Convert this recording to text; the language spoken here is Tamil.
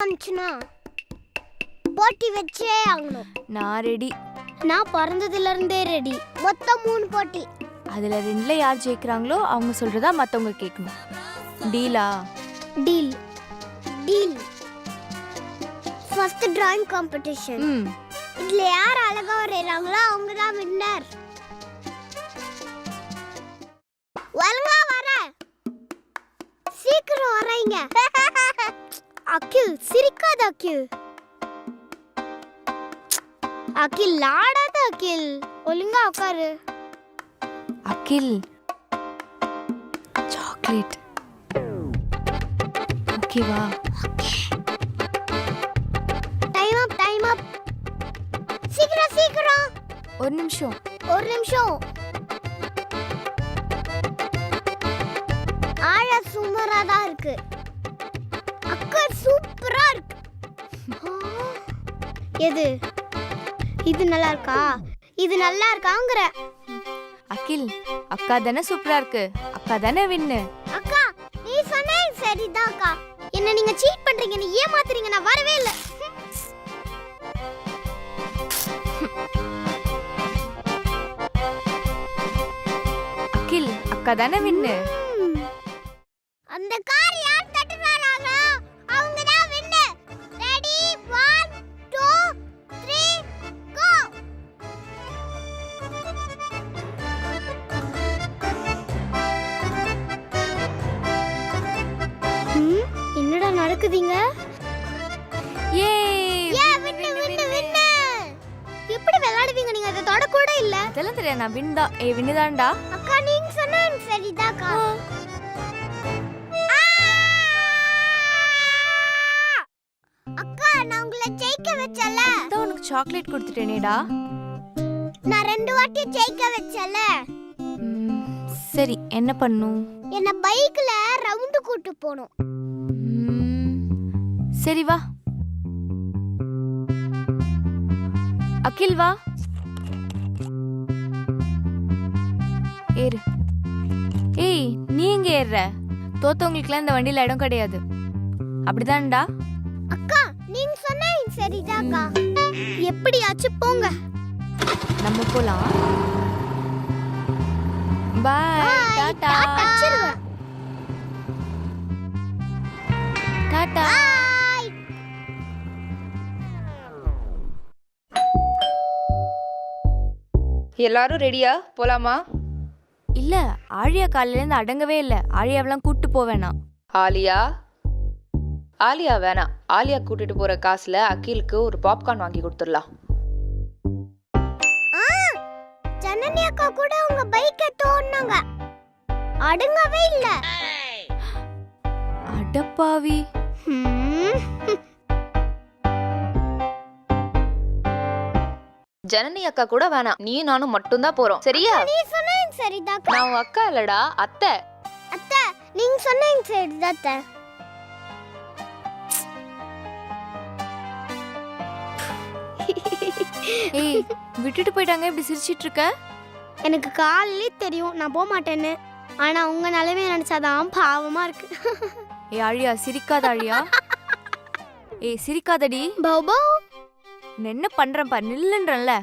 வந்துச்சுன்னா போட்டி வச்சே ஆகணும். நான் ரெடி நான் பிறந்ததுல இருந்தே ரெடி மொத்தம் மூணு போட்டி. அதுல ரெண்டுல யார் ஜெயிக்கிறாங்களோ அவங்க சொல்றதா மத்தவங்க கேட்கணும். டீலா deal deal first drawing competition இதுல யார் அழகா வரையறாங்களோ அவங்க தான் வின்னர் ஒழுங்கா வர. சீக்கிரம் வரைங்க. அகில் சிரிக்காத அகில். அகில் லாடாத அகில். ஒழுங்கா உட்காரு அகில். சாக்லேட். ஓகேவா டைம் அப் டைம் அப் சீக்கிரம் சீக்கிரம். ஒரு நிமிஷம். ஒரு நிமிஷம். ஆழ சுமரா தான் இருக்கு. சூப்பரா இருக்கு. எது? இது நல்லா இருக்கா? இது நல்லா இருக்காங்கிற. அகில் அக்கா தானே சூப்பரா இருக்கு. அக்கா தானே வின்னு அக்கா நீ சொன்ன சரிதான் அக்கா. என்ன நீங்க சீட் பண்றீங்க நீ ஏமாத்துறீங்க நான் வரவே இல்ல. அகில் அக்கா தானே வின்னு. அந்த கார் யார் நடக்குதுங்க ஏ வின்னு வின்னு வின்னு எப்படி விளையாடுவீங்க நீங்க? அதை தொட கூட இல்ல. அதெல்லாம் தெரியாது நான் வின் தான். ஏ வின்னு தான்டா. அக்கா நீங்க சொன்னா சரிதாக்கா. அக்கா நான் உங்களை ஜெயிக்க வச்சல. அதான் உனக்கு சாக்லேட் கொடுத்துட்டேனேடா. நான் ரெண்டு வாட்டி ஜெயிக்க வச்சல. சரி என்ன பண்ணும்? என்ன பைக்ல ரவுண்டு கூட்டு போணும் ம், சரி வா. அகில் வா. ஏறு. ஏய் நீ எங்க ஏறுற? தோத்தவங்களுக்குலாம் இந்த வண்டியில இடம் கிடையாது. அப்படிதான்டா. அக்கா நீங்க சொன்னா சரிதாக்கா. எப்படியாச்சும் போங்க. நம்ம போலாம். பாய் டாடா. டாடா எல்லாரும் ரெடியா போலாமா? இல்ல ஆழியா காலையில இருந்து அடங்கவே இல்ல. ஆழியாவெல்லாம் கூட்டு போவேனா ஆலியா? ஆலியா வேணாம். ஆலியா கூட்டிட்டு போற காசுல அகிலுக்கு ஒரு பாப்கார்ன் வாங்கி கொடுத்துடலாம். ஆ, ஜனனி அக்கா கூட உங்க பைக்கை தோணுங்க அடுங்கவே இல்ல. அடப்பாவி. ஜனனி அக்கா கூட வேணாம். நீ நானும் மட்டும்தான் போறோம். சரியா? நீ சொன்ன சரிதாக்கா நான் உன் அக்கா இல்லடா அத்தை. அத்தை நீங்க சொன்ன சரிதான் அத்தை. ஏய் விட்டுட்டு போயிட்டாங்க இப்படி சிரிச்சிட்டு இருக்க? எனக்கு காலையிலே தெரியும் நான் போக மாட்டேன்னு. ஆனா உங்க நிலைமைய நினைச்சாதான் பாவமா இருக்கு. ஏய் ஆழியா சிரிக்காத ஆழியா ஏய் சிரிக்காதடி. பௌபௌ நான் என்ன பண்றேன் பாரு நில்லுன்றேன்ல.